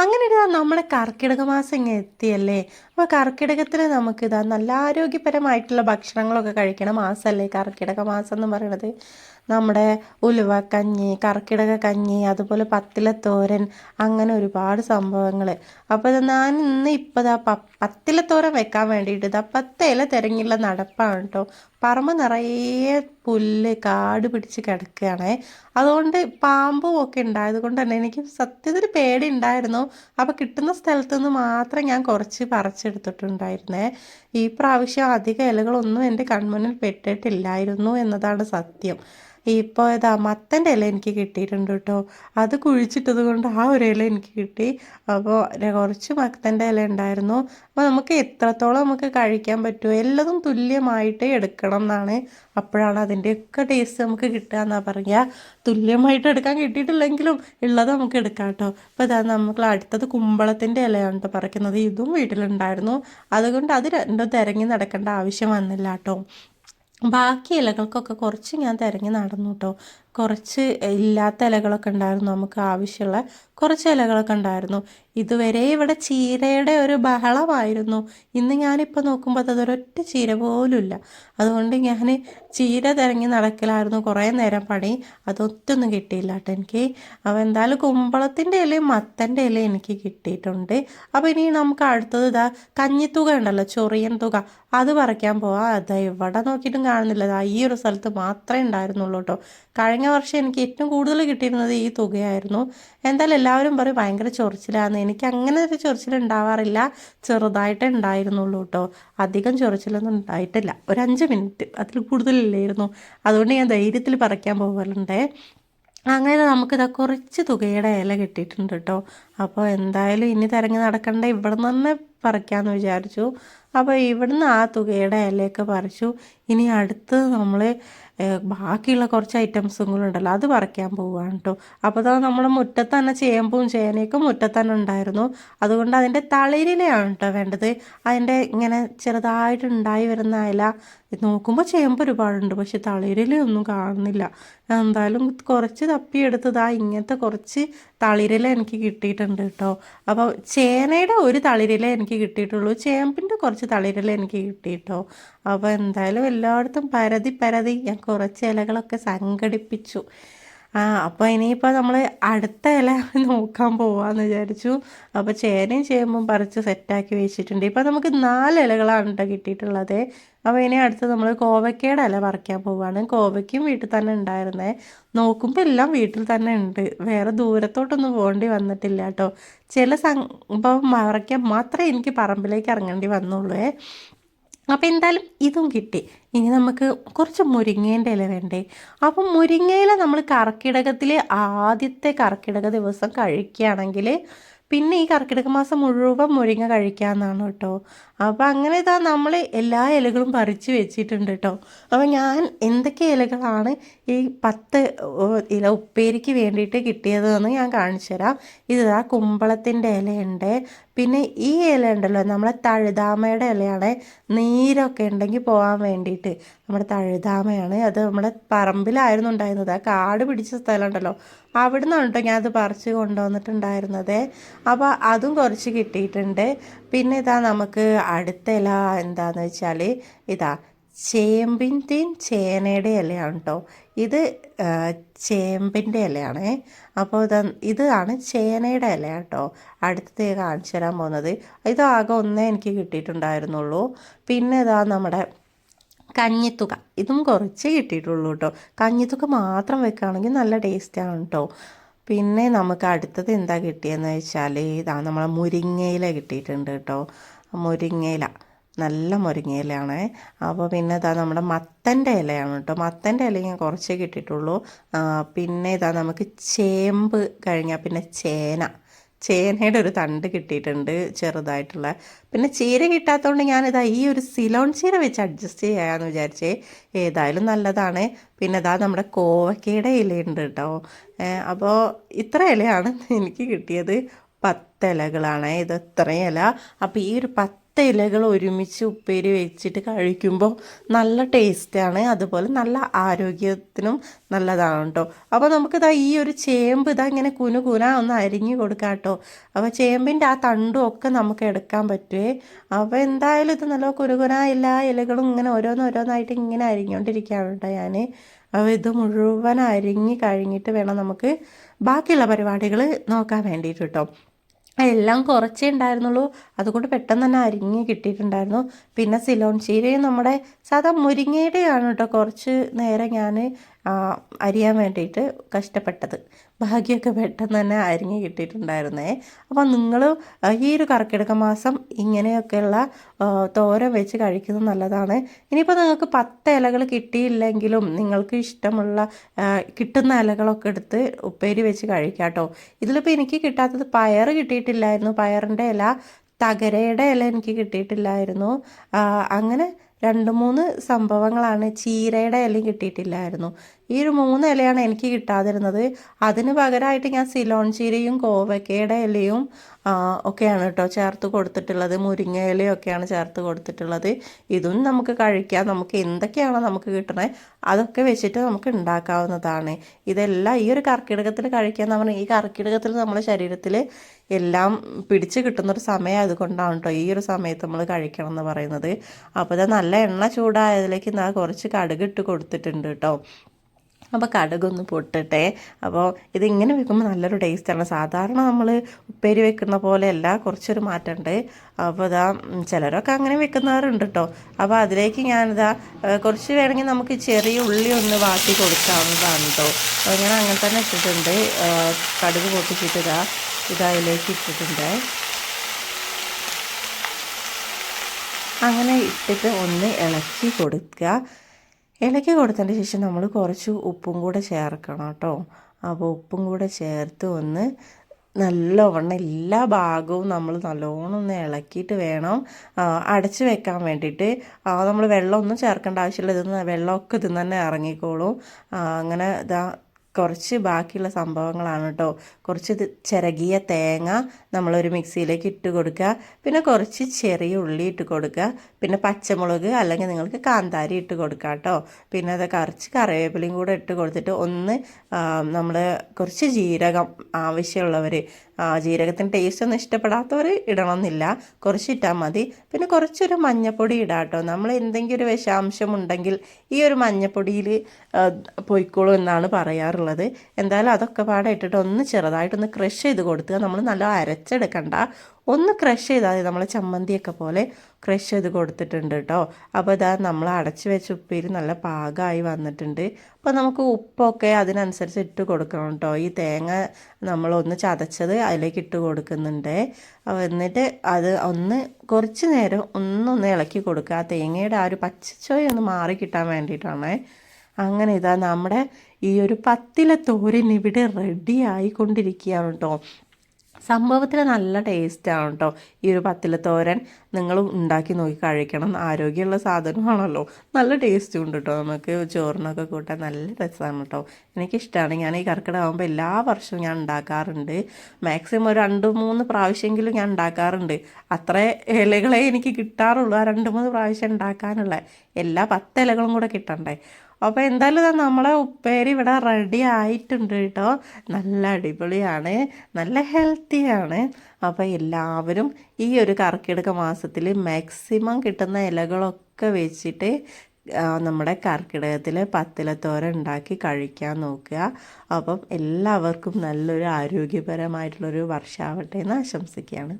അങ്ങനെ ഇതാ നമ്മുടെ കർക്കിടക മാസം എത്തിയല്ലേ? അപ്പോൾ കർക്കിടകത്തിൽ നമുക്ക് നമുക്കിതാ നല്ല ആരോഗ്യപരമായിട്ടുള്ള ഭക്ഷണങ്ങളൊക്കെ കഴിക്കണ. മാസമല്ലേ കർക്കിടക മാസം എന്ന് പറയുന്നത് നമ്മുടെ ഉലുവ കഞ്ഞി കർക്കിടക കഞ്ഞി അതുപോലെ പത്തിലത്തോരൻ അങ്ങനെ ഒരുപാട് സംഭവങ്ങൾ അപ്പോൾ ഇത് ഞാൻ ഇന്ന് ഇപ്പോൾ ഇതാ പ പത്തിലത്തോരൻ വെക്കാൻ വേണ്ടിയിട്ട് ഇതാ പത്ത് ഇല തിരങ്ങിയുള്ള നടപ്പാണ് കേട്ടോ പറമ്പ് നിറയെ പുല്ല് കാട് പിടിച്ച് കിടക്കുകയാണേ. അതുകൊണ്ട് പാമ്പും ഒക്കെ ഉണ്ടായത് കൊണ്ട് തന്നെ എനിക്ക് സത്യത്തിൽ പേടി ഉണ്ടായിരുന്നു. അപ്പോൾ കിട്ടുന്ന സ്ഥലത്ത് നിന്ന് മാത്രം ഞാൻ കുറച്ച് പറിച്ചെടുത്തിട്ടുണ്ടായിരുന്നേ ഈ പ്രാവശ്യം അധിക ഇലകളൊന്നും എന്റെ കൺമുന്നിൽ പെട്ടിട്ടില്ലായിരുന്നു എന്നതാണ് സത്യം. ഇപ്പോൾ ഇതാ മത്തന്റെ ഇല എനിക്ക് കിട്ടിയിട്ടുണ്ട് കേട്ടോ. അത് കുഴിച്ചിട്ടത് കൊണ്ട് ആ ഒരു ഇല എനിക്ക് കിട്ടി. അപ്പോൾ കുറച്ച് മത്തന്റെ ഇല ഉണ്ടായിരുന്നു. അപ്പോൾ നമുക്ക് എത്രത്തോളം നമുക്ക് കഴിക്കാൻ പറ്റുമോ എല്ലതും തുല്യമായിട്ട് എടുക്കണം എന്നാണ് അപ്പോഴാണ് അതിന്റെയൊക്കെ ടേസ്റ്റ് നമുക്ക് കിട്ടുക എന്നാണ് പറയുക. തുല്യമായിട്ട് എടുക്കാൻ കിട്ടിയിട്ടില്ലെങ്കിലും ഉള്ളത് നമുക്ക് എടുക്കാം കേട്ടോ. അപ്പോൾ ഇതാ നമുക്ക് അടുത്തത് കുമ്പളത്തിന്റെ ഇലയാണ് കേട്ടോ പറിക്കുന്നത്. ഇതും വീട്ടിലുണ്ടായിരുന്നു. അതുകൊണ്ട് അത് രണ്ടും തിരങ്ങി നടക്കേണ്ട ആവശ്യം വന്നില്ല കേട്ടോ ബാക്കി ഇലകൾക്കൊക്കെ കുറച്ച് ഞാൻ തിരഞ്ഞ് നടന്നു കേട്ടോ കുറച്ച് ഇല്ലാത്ത ഇലകളൊക്കെ ഉണ്ടായിരുന്നു നമുക്ക് ആവശ്യമുള്ള കുറച്ച് ഇലകളൊക്കെ ഉണ്ടായിരുന്നു. ഇതുവരെ ഇവിടെ ചീരയുടെ ഒരു ബഹളമായിരുന്നു. ഇന്ന് ഞാനിപ്പോൾ നോക്കുമ്പോൾ അത് അതൊരൊറ്റ ചീര പോലും ഇല്ല അതുകൊണ്ട് ഞാൻ ചീര തിരങ്ങി നടക്കലായിരുന്നു കുറേ നേരം പണി. അതൊത്തൊന്നും കിട്ടിയില്ല കേട്ടോ എനിക്ക്. അപ്പോൾ എന്തായാലും കുമ്പളത്തിന്റെ ഇലയും മത്തന്റെ ഇലയും എനിക്ക് കിട്ടിയിട്ടുണ്ട്. അപ്പോൾ ഇനി നമുക്ക് അടുത്തത് ഇതാ കഞ്ഞിത്തുക ഉണ്ടല്ലോ ചൊറിയൻ തുക. അത് പറിക്കാൻ പോവാ. അതാ ഇവിടെ നോക്കിയിട്ടും കാണുന്നില്ല. ഈ ഒരു സ്ഥലത്ത് മാത്രമേ ഉണ്ടായിരുന്നുള്ളൂ കേട്ടോ. കഴിഞ്ഞ വർഷം എനിക്ക് ഏറ്റവും കൂടുതൽ കിട്ടിയിരുന്നത് ഈ തുകയായിരുന്നു. എന്തായാലും എല്ലാവരും പറയും ഭയങ്കര ചൊറിച്ചിലാന്ന്. എനിക്ക് അങ്ങനെ ഒരു ചൊറിച്ചിൽ ഉണ്ടാവാറില്ല. ചെറുതായിട്ടേ ഉണ്ടായിരുന്നുള്ളൂ കേട്ടോ അധികം ചൊറിച്ചിലൊന്നും ഉണ്ടായിട്ടില്ല. ഒരു അഞ്ച് മിനിറ്റ് അതിൽ കൂടുതലില്ലായിരുന്നു. അതുകൊണ്ട് ഞാൻ ധൈര്യത്തിൽ പറിക്കാൻ പോകലുണ്ടേ അങ്ങനെ നമുക്കിതാ കുറച്ച് തുകയുടെ ഇല കിട്ടിയിട്ടുണ്ട് കേട്ടോ അപ്പോൾ എന്തായാലും ഇനി തിരങ്ങി നടക്കണ്ട. ഇവിടെ നിന്ന് തന്നെ പറിക്കാമെന്ന് വിചാരിച്ചു. അപ്പോൾ ഇവിടുന്ന് ആ തുകയുടെ ഇലയൊക്കെ പറിച്ചു. ഇനി അടുത്ത് നമ്മൾ ബാക്കിയുള്ള കുറച്ച് ഐറ്റംസും കൂടെ ഉണ്ടല്ലോ അത് പറിക്കാൻ പോവുകയാണ് കേട്ടോ അപ്പോൾ അത് നമ്മുടെ മുറ്റത്ത് തന്നെ ചേമ്പും ചേനയൊക്കെ മുറ്റത്ത് തന്നെ ഉണ്ടായിരുന്നു. അതുകൊണ്ട് അതിന്റെ തളിരിലയാണ് കേട്ടോ വേണ്ടത്. അതിന്റെ ഇങ്ങനെ ചെറുതായിട്ട് ഉണ്ടായി വരുന്ന ഇല നോക്കുമ്പോൾ ചേമ്പ് ഒരുപാടുണ്ട് പക്ഷെ തളിരിലൊന്നും കാണുന്നില്ല. എന്തായാലും കുറച്ച് തപ്പിയെടുത്തതാ ഇങ്ങനത്തെ കുറച്ച് തളിരില എനിക്ക് കിട്ടിയിട്ടുണ്ട് കേട്ടോ അപ്പോൾ ചേനയുടെ ഒരു തളിരില എനിക്ക് കിട്ടിയിട്ടുള്ളൂ. ചേമ്പിന്റെ കുറച്ച് തളിരില എനിക്ക് കിട്ടിയിട്ടോ. അപ്പോൾ എന്തായാലും എല്ലായിടത്തും പരതി പരതി ഞാൻ കുറച്ച് ഇലകളൊക്കെ സംഘടിപ്പിച്ചു. ആ അപ്പോൾ ഇനിയിപ്പോൾ നമ്മൾ അടുത്ത ഇല നോക്കാൻ പോവാന്ന് വിചാരിച്ചു. അപ്പോൾ ചേരയും ചേമ്പും പറിച്ച് സെറ്റാക്കി വെച്ചിട്ടുണ്ട്. ഇപ്പോൾ നമുക്ക് നാല് ഇലകളാണ് കേട്ടോ കിട്ടിയിട്ടുള്ളത്. അപ്പോൾ ഇനി അടുത്ത് നമ്മൾ കോവയ്ക്കയുടെ ഇല പറിക്കാൻ പോവുകയാണ് കോവയ്ക്കും വീട്ടിൽ തന്നെ ഉണ്ടായിരുന്നേ. നോക്കുമ്പോൾ എല്ലാം വീട്ടിൽ തന്നെ ഉണ്ട്. വേറെ ദൂരത്തോട്ടൊന്നും പോകേണ്ടി വന്നിട്ടില്ല കേട്ടോ ചില സംഭവം പറിക്കാൻ മാത്രമേ എനിക്ക് പറമ്പിലേക്ക് ഇറങ്ങേണ്ടി വന്നുള്ളൂ. അപ്പോൾ എന്തായാലും ഇതും കിട്ടി. ഇനി നമുക്ക് കുറച്ച് മുരിങ്ങേന്റെ ഇല വേണ്ടേ? അപ്പം മുരിങ്ങയില നമ്മൾ കർക്കിടകത്തിൽ ആദ്യത്തെ കർക്കിടക ദിവസം കഴിക്കുകയാണെങ്കിൽ പിന്നെ ഈ കർക്കിടക മാസം മുഴുവൻ മുരിങ്ങ കഴിക്കാമെന്നാണ് കേട്ടോ. അപ്പോൾ അങ്ങനെ ഇതാ നമ്മൾ എല്ലാ ഇലകളും പറിച്ച് വെച്ചിട്ടുണ്ട് കേട്ടോ. അപ്പോൾ ഞാൻ എന്തൊക്കെ ഇലകളാണ് ഈ പത്ത് ഇല ഉപ്പേരിക്ക് വേണ്ടിയിട്ട് കിട്ടിയതെന്ന് ഞാൻ കാണിച്ചു തരാം. ഇതാ കുമ്പളത്തിന്റെ ഇലയുണ്ട്. പിന്നെ ഈ ഇല ഉണ്ടല്ലോ നമ്മളെ തഴുതാമയുടെ ഇലയാണ്. നീരൊക്കെ ഉണ്ടെങ്കിൽ പോകാൻ വേണ്ടിയിട്ട്. നമ്മുടെ തഴുതാമയാണ്. അത് നമ്മുടെ പറമ്പിലായിരുന്നു ഉണ്ടായിരുന്നത്. ആ കാട് പിടിച്ച സ്ഥലമുണ്ടല്ലോ അവിടെ നിന്നാണ് കേട്ടോ ഞാൻ അത് പറിച്ച് കൊണ്ടുവന്നിട്ടുണ്ടായിരുന്നത്. അപ്പോൾ അതും കുറച്ച് കിട്ടിയിട്ടുണ്ട്. പിന്നെ ഇതാ നമുക്ക് അടുത്ത ഇല എന്താണെന്ന് വെച്ചാൽ ഇതാ ചേമ്പിന്റെയും ചേനയുടെ ഇലയാണ് കേട്ടോ ഇത് ചേമ്പിന്റെ ഇലയാണ്. അപ്പോൾ ഇത് ഇതാണ് ചേനയുടെ ഇല കേട്ടോ അടുത്തത് കാണിച്ചു തരാൻ പോകുന്നത്. ഇത് ആകെ ഒന്നേ എനിക്ക് കിട്ടിയിട്ടുണ്ടായിരുന്നുള്ളൂ. പിന്നെ ഇതാ നമ്മുടെ കഞ്ഞിത്തുക. ഇതും കുറച്ച് കിട്ടിയിട്ടുള്ളൂ കേട്ടോ കഞ്ഞിത്തുക മാത്രം വെക്കുകയാണെങ്കിൽ നല്ല ടേസ്റ്റാണ് കേട്ടോ പിന്നെ നമുക്ക് അടുത്തത് എന്താ കിട്ടിയെന്ന് വെച്ചാൽ ഇതാ നമ്മളെ മുരിങ്ങയില കിട്ടിയിട്ടുണ്ട് കേട്ടോ. മുരിങ്ങയില നല്ല മുരിങ്ങയിലയാണ്. അപ്പോൾ പിന്നെ ഇതാ നമ്മുടെ മത്തന്റെ ഇലയാണ് കേട്ടോ. മത്തന്റെ ഇല ഞാൻ കുറച്ചേ കിട്ടിയിട്ടുള്ളൂ. പിന്നെ ഇതാ നമുക്ക് ചേമ്പ് കഴിഞ്ഞാൽ പിന്നെ ചേന. ചേനയുടെ ഒരു തണ്ട് കിട്ടിയിട്ടുണ്ട് ചെറുതായിട്ടുള്ള. പിന്നെ ചീര കിട്ടാത്തതുകൊണ്ട് ഞാനിതാ ഈ ഒരു സിലോൺ ചീര വെച്ച് അഡ്ജസ്റ്റ് ചെയ്യാമെന്ന് വിചാരിച്ചേ. ഏതായാലും നല്ലതാണ്. പിന്നെ ഇതാ നമ്മുടെ കോവക്കയുടെ ഇലയുണ്ട് കേട്ടോ അപ്പോൾ ഇത്ര ഇലയാണ് എനിക്ക് കിട്ടിയത്. പത്ത് ഇലകളാണ്. ഇത് ഇത്രയും ഇല. അപ്പോൾ ഈ ഒരു പത്ത് ഇലകൾ ഒരുമിച്ച് ഉപ്പേരി വെച്ചിട്ട് കഴിക്കുമ്പോൾ നല്ല ടേസ്റ്റാണ്. അതുപോലെ നല്ല ആരോഗ്യത്തിനും നല്ലതാണ് കേട്ടോ അപ്പോൾ നമുക്കിതാ ഈ ഒരു ചേമ്പ് ഇതാ ഇങ്ങനെ കുനു കുന ഒന്ന് അരിഞ്ഞു കൊടുക്കാം കേട്ടോ അപ്പോൾ ചേമ്പിന്റെ ആ തണ്ടും ഒക്കെ നമുക്ക് എടുക്കാൻ പറ്റുമേ അപ്പോൾ എന്തായാലും ഇത് നല്ല കുനുകുന എല്ലാ ഇലകളും ഇങ്ങനെ ഓരോന്നോരോന്നായിട്ട് ഇങ്ങനെ അരിഞ്ഞുകൊണ്ടിരിക്കുകയാണ് കേട്ടോ ഞാൻ അപ്പോൾ ഇത് മുഴുവൻ അരിഞ്ഞ് കഴിഞ്ഞിട്ട് വേണം നമുക്ക് ബാക്കിയുള്ള പരിപാടികൾ നോക്കാൻ വേണ്ടിയിട്ട് കേട്ടോ എല്ലാം കുറച്ചേ ഉണ്ടായിരുന്നുള്ളൂ. അതുകൊണ്ട് പെട്ടെന്ന് തന്നെ അരിഞ്ഞ് കിട്ടിയിട്ടുണ്ടായിരുന്നു. പിന്നെ സിലോൺ ചീരയും നമ്മുടെ സാധാ മുരിങ്ങയുടെയാണ് കേട്ടോ കുറച്ച് നേരം ഞാൻ അരിയാൻ വേണ്ടിയിട്ട് കഷ്ടപ്പെട്ടത്. ഭാഗ്യമൊക്കെ പെട്ടെന്ന് തന്നെ അരിഞ്ഞ് കിട്ടിയിട്ടുണ്ടായിരുന്നേ. അപ്പോൾ നിങ്ങൾ ഈ ഒരു കർക്കിടക മാസം ഇങ്ങനെയൊക്കെയുള്ള തോരൻ വെച്ച് കഴിക്കുന്നത് നല്ലതാണ്. ഇനിയിപ്പോൾ നിങ്ങൾക്ക് പത്ത് ഇലകൾ കിട്ടിയില്ലെങ്കിലും നിങ്ങൾക്ക് ഇഷ്ടമുള്ള കിട്ടുന്ന ഇലകളൊക്കെ എടുത്ത് ഉപ്പേരി വെച്ച് കഴിക്കാം കേട്ടോ. ഇതിലിപ്പോൾ എനിക്ക് കിട്ടാത്തത് പയർ കിട്ടിയിട്ടില്ലായിരുന്നു. പയറിന്റെ ഇല തകരയുടെ ഇല എനിക്ക് കിട്ടിയിട്ടില്ലായിരുന്നു. അങ്ങനെ രണ്ട് മൂന്ന് സംഭവങ്ങളാണ് ചീരയുടെ ഇലയും കിട്ടിയിട്ടില്ലായിരുന്നു. ഈ ഒരു മൂന്ന് ഇലയാണ് എനിക്ക് കിട്ടാതിരുന്നത്. അതിന് പകരമായിട്ട് ഞാൻ സിലോൺ ചീരയും കോവക്കയുടെ ഇലയും ഒക്കെയാണ് കേട്ടോ ചേർത്ത് കൊടുത്തിട്ടുള്ളത്. മുരിങ്ങ ഇലയൊക്കെയാണ് ചേർത്ത് കൊടുത്തിട്ടുള്ളത്. ഇതും നമുക്ക് കഴിക്കാം. നമുക്ക് എന്തൊക്കെയാണോ നമുക്ക് കിട്ടണേ അതൊക്കെ വെച്ചിട്ട് നമുക്ക് ഉണ്ടാക്കാവുന്നതാണ്. ഇതെല്ലാം ഈ ഒരു കർക്കിടകത്തിൽ കഴിക്കാന്ന് പറഞ്ഞാൽ ഈ കർക്കിടകത്തിൽ നമ്മുടെ ശരീരത്തിൽ എല്ലാം പിടിച്ച് കിട്ടുന്നൊരു സമയം അതുകൊണ്ടാണ് കേട്ടോ ഈ ഒരു സമയത്ത് നമ്മൾ കഴിക്കണം എന്ന് പറയുന്നത്. അപ്പോൾ ഇത് നല്ല എണ്ണ ചൂടായതിലേക്ക് ഞാൻ കുറച്ച് കടുക് ഇട്ട് കൊടുത്തിട്ടുണ്ട് കേട്ടോ. അപ്പോൾ കടുകൊന്ന് പൊട്ടട്ടെ. അപ്പോൾ ഇതിങ്ങനെ വെക്കുമ്പോൾ നല്ലൊരു ടേസ്റ്റാണ് സാധാരണ നമ്മൾ ഉപ്പേരി വെക്കുന്ന പോലെയല്ല കുറച്ചൊരു മാറ്റമുണ്ട് അപ്പോൾ ഇതാ ചിലരൊക്കെ അങ്ങനെ വെക്കുന്നവരുണ്ട് കേട്ടോ അപ്പോൾ അതിലേക്ക് ഞാനിതാ കുറച്ച് വേണമെങ്കിൽ നമുക്ക് ചെറിയ ഉള്ളി ഒന്ന് വാട്ടി കൊടുക്കാവുന്നതാണ് കേട്ടോ ഞാൻ അങ്ങനെ തന്നെ ഇട്ടിട്ടുണ്ട്. കടുക് പൊട്ടിച്ചിട്ട് ഇതാ ഇതതിലേക്ക് ഇട്ടിട്ടുണ്ട്. അങ്ങനെ ഇട്ടിട്ട് ഒന്ന് ഇളക്കി കൊടുക്കുക ഇളക്കി കൊടുത്തതിന് ശേഷം നമ്മൾ കുറച്ച് ഉപ്പും കൂടെ ചേർക്കണം കേട്ടോ. അപ്പോൾ ഉപ്പും കൂടെ ചേർത്ത് ഒന്ന് നല്ലവണ്ണം എല്ലാ ഭാഗവും നമ്മൾ നല്ലോണം ഒന്ന് ഇളക്കിയിട്ട് വേണം അടച്ചു വെക്കാൻ വേണ്ടിയിട്ട്. നമ്മൾ വെള്ളമൊന്നും ചേർക്കേണ്ട ആവശ്യമില്ല. ഇതൊന്ന് വെള്ളമൊക്കെ ഇതിൽ നിന്ന് തന്നെ ഇറങ്ങിക്കോളും. അങ്ങനെ ഇതാ കുറച്ച് ബാക്കിയുള്ള സംഭവങ്ങളാണ് കേട്ടോ. കുറച്ച് ചിരകിയ തേങ്ങ നമ്മളൊരു മിക്സിയിലേക്ക് ഇട്ട് കൊടുക്കുക. പിന്നെ കുറച്ച് ചെറിയ ഉള്ളി ഇട്ട് കൊടുക്കുക. പിന്നെ പച്ചമുളക് അല്ലെങ്കിൽ നിങ്ങൾക്ക് കാന്താരി ഇട്ട് കൊടുക്കുക കേട്ടോ. പിന്നെ അത് കുറച്ച് കറിവേപ്പിലയും കൂടെ ഇട്ട് കൊടുത്തിട്ട് ഒന്ന് നമ്മൾ കുറച്ച് ജീരകം ആവശ്യമുള്ളവർ ജീരകത്തിന്റെ ടേസ്റ്റ് ഒന്നും ഇഷ്ടപ്പെടാത്തവർ ഇടണമെന്നില്ല. കുറച്ച് ഇട്ടാൽ മതി. പിന്നെ കുറച്ചൊരു മഞ്ഞപ്പൊടി ഇടാട്ടോ നമ്മൾ എന്തെങ്കിലും ഒരു വിഷാംശം ഉണ്ടെങ്കിൽ ഈ ഒരു മഞ്ഞപ്പൊടിയിൽ പൊയ്ക്കോളൂ എന്നാണ് പറയാറുള്ളത്. എന്തായാലും അതൊക്കെ പാടെ ഇട്ടിട്ട് ഒന്ന് ചെറുതായിട്ടൊന്ന് ക്രഷ് ചെയ്ത് കൊടുക്കുക നമ്മൾ നല്ല അരച്ചെടുക്കണ്ട. ഒന്ന് ക്രഷ് ചെയ്താൽ മതി. നമ്മൾ ചമ്മന്തിയൊക്കെ പോലെ ക്രഷ് ചെയ്ത് കൊടുത്തിട്ടുണ്ട് കേട്ടോ അപ്പോൾ ഇതാ നമ്മൾ അടച്ച് വെച്ച ഉപ്പേരി നല്ല പാകമായി വന്നിട്ടുണ്ട്. അപ്പോൾ നമുക്ക് ഉപ്പൊക്കെ അതിനനുസരിച്ച് ഇട്ട് കൊടുക്കണം കേട്ടോ ഈ തേങ്ങ നമ്മളൊന്ന് ചതച്ചത് അതിലേക്ക് ഇട്ട് കൊടുക്കുന്നുണ്ട്. എന്നിട്ട് അത് ഒന്ന് കുറച്ച് നേരം ഒന്നൊന്ന് ഇളക്കി കൊടുക്കുക. ആ തേങ്ങയുടെ ആ ഒരു പച്ചച്ചോയ ഒന്ന് മാറി കിട്ടാൻ വേണ്ടിയിട്ടാണ്. അങ്ങനെ ഇതാ നമ്മുടെ ഈ ഒരു പത്തിലെ തോരൻ ഇവിടെ റെഡി ആയിക്കൊണ്ടിരിക്കുകയാണ് കേട്ടോ സംഭവത്തിൽ നല്ല ടേസ്റ്റാണ് കേട്ടോ ഈ ഒരു പത്തിലത്തോരൻ നിങ്ങൾ ഉണ്ടാക്കി നോക്കി കഴിക്കണം. ആരോഗ്യമുള്ള സാധനമാണല്ലോ. നല്ല ടേസ്റ്റും ഉണ്ട് കേട്ടോ നമുക്ക് ചോറിനൊക്കെ കൂട്ടാൻ നല്ല രസമാണ് കേട്ടോ എനിക്കിഷ്ടമാണ് ഞാൻ ഈ കർക്കിടകമാകുമ്പോൾ എല്ലാ വർഷവും ഞാൻ ഉണ്ടാക്കാറുണ്ട്. മാക്സിമം ഒരു രണ്ട് മൂന്ന് പ്രാവശ്യമെങ്കിലും ഞാൻ ഉണ്ടാക്കാറുണ്ട്. അത്ര ഇലകളെ എനിക്ക് കിട്ടാറുള്ളൂ. ആ രണ്ട് മൂന്ന് പ്രാവശ്യം ഉണ്ടാക്കാനുള്ള എല്ലാ പത്ത് ഇലകളും കൂടെ കിട്ടണ്ടേ. അപ്പോൾ എന്തായാലും ഇതാ നമ്മളെ ഉപ്പേരി ഇവിടെ റെഡി ആയിട്ടുണ്ട് കേട്ടോ. നല്ല അടിപൊളിയാണ്. നല്ല ഹെൽത്തിയാണ് അപ്പോൾ എല്ലാവരും ഈ ഒരു കർക്കിടക മാസത്തിൽ മാക്സിമം കിട്ടുന്ന ഇലകളൊക്കെ വെച്ചിട്ട് നമ്മുടെ കർക്കിടകത്തിൽ പത്തിലത്തോര ഉണ്ടാക്കി കഴിക്കാൻ നോക്കുക. അപ്പം എല്ലാവർക്കും നല്ലൊരു ആരോഗ്യപരമായിട്ടുള്ളൊരു വർഷമാവട്ടെ എന്ന് ആശംസിക്കുകയാണ്.